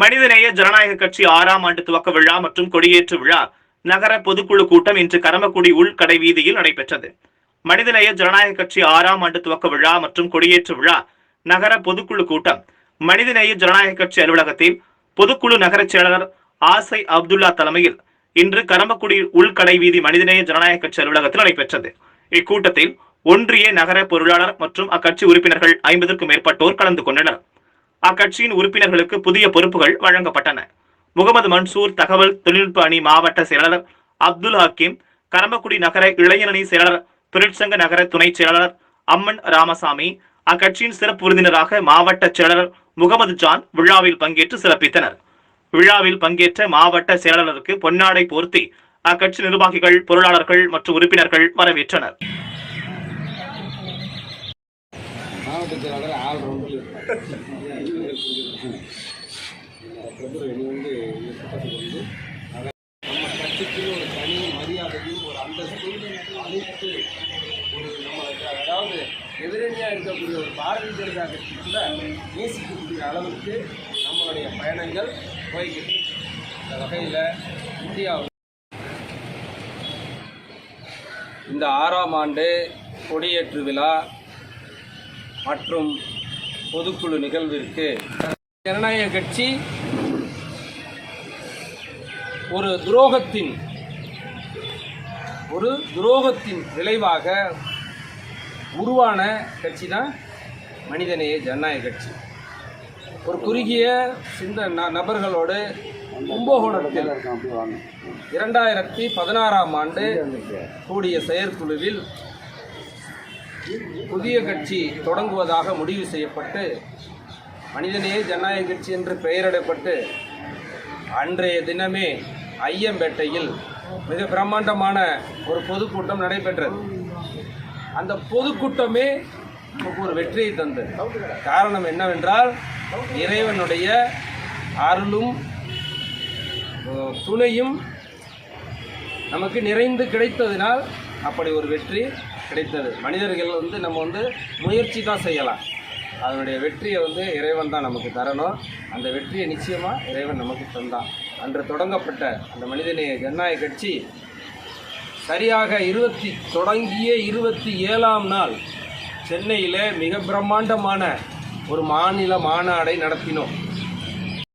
மனிதநேய ஜனநாயக கட்சி ஆறாம் ஆண்டு துவக்க விழா மற்றும் கொடியேற்று விழா நகர பொதுக்குழு கூட்டம் இன்று கரமக்குடி உள்கடை வீதியில் நடைபெற்றது. மனிதநேய ஜனநாயக கட்சி ஆறாம் ஆண்டு துவக்க விழா மற்றும் கொடியேற்று விழா நகர பொதுக்குழு கூட்டம் மனிதநேய ஜனநாயக கட்சி அலுவலகத்தில் பொதுக்குழு நகரச் செயலாளர் ஆசை அப்துல்லா தலைமையில் இன்று கரம்பக்குடி உள்கடை வீதி மனிதநேய ஜனநாயக கட்சி அலுவலகத்தில் நடைபெற்றது. இக்கூட்டத்தில் ஒன்றிய நகர பொருளாளர் மற்றும் அக்கட்சி உறுப்பினர்கள் ஐம்பதற்கும் மேற்பட்டோர் கலந்து கொண்டனர். அக்கட்சியின் உறுப்பினர்களுக்கு புதிய பொறுப்புகள் வழங்கப்பட்டன. முகமது மன்சூர் தகவல் தொழில்நுட்ப அணி மாவட்ட செயலாளர் அப்துல் ஹக்கீம் கரம்பக்குடி நகர இளைஞரணி செயலாளர் தொழிற்சங்க நகர துணைச் செயலாளர் அம்மன் ராமசாமி அக்கட்சியின் சிறப்பு விருந்தினராக மாவட்ட செயலாளர் முகமது ஜான் விழாவில் பங்கேற்று சிறப்பித்தனர். விழாவில் பங்கேற்ற மாவட்ட செயலாளருக்கு பொன்னாடை போர்த்தி அக்கட்சி நிர்வாகிகள் பொருளாளர்கள் மற்றும் உறுப்பினர்கள் வரவேற்றனர். மாவட்ட ஆள் ரவுண்டில் வந்து வந்து நம்ம கட்சிக்கு ஒரு தனி மரியாதையும் ஒரு அந்தஸ்தும் அனைத்து ஒரு நம்ம அதாவது எதிரணியாக இருக்கக்கூடிய ஒரு பாரதிய ஜனதா கட்சி கூட நேசிக்கக்கூடிய அளவுக்கு நம்மளுடைய பயணங்கள் போய்கிட்டு இந்த அந்த வகையில் இந்தியாவில் இந்த ஆறாம் ஆண்டு கொடியேற்று விழா மற்றும் பொதுக்குழு நிகழ்விற்கு ஜனநாயக கட்சி ஒரு துரோகத்தின் ஒரு துரோகத்தின் விளைவாக உருவான கட்சி தான் மனிதநேய ஜனநாயக கட்சி. ஒரு குறுகிய சிந்த நபர்களோடு கும்பகோணத்தில் இரண்டாயிரத்தி பதினாறாம் ஆண்டு கூடிய செயற்குழுவில் புதிய கட்சி தொடங்குவதாக முடிவு செய்யப்பட்டு மனிதநேய ஜனநாயக கட்சி என்று பெயரிடப்பட்டு அன்றைய தினமே ஐயம்பேட்டையில் மிக பிரம்மாண்டமான ஒரு பொதுக்கூட்டம் நடைபெற்றது. அந்த பொதுக்கூட்டமே நமக்கு ஒரு வெற்றியை தந்தது. காரணம் என்னவென்றால் இறைவனுடைய அருளும் துணையும் நமக்கு நிறைந்து கிடைத்ததினால் அப்படி ஒரு வெற்றி கிடைத்தது. மனிதர்கள் வந்து நம்ம வந்து முயற்சி தான் செய்யலாம். அதனுடைய வெற்றியை வந்து இறைவன் தான் நமக்கு தரணும். அந்த வெற்றியை நிச்சயமாக இறைவன் நமக்கு தந்தான். அன்று தொடங்கப்பட்ட அந்த மனிதநேய ஜனநாயக கட்சி சரியாக இருபத்தி தொடங்கிய இருபத்தி ஏழாம் நாள் சென்னையில் மிக பிரம்மாண்டமான ஒரு மாநில மாநாடை நடத்தினோம்.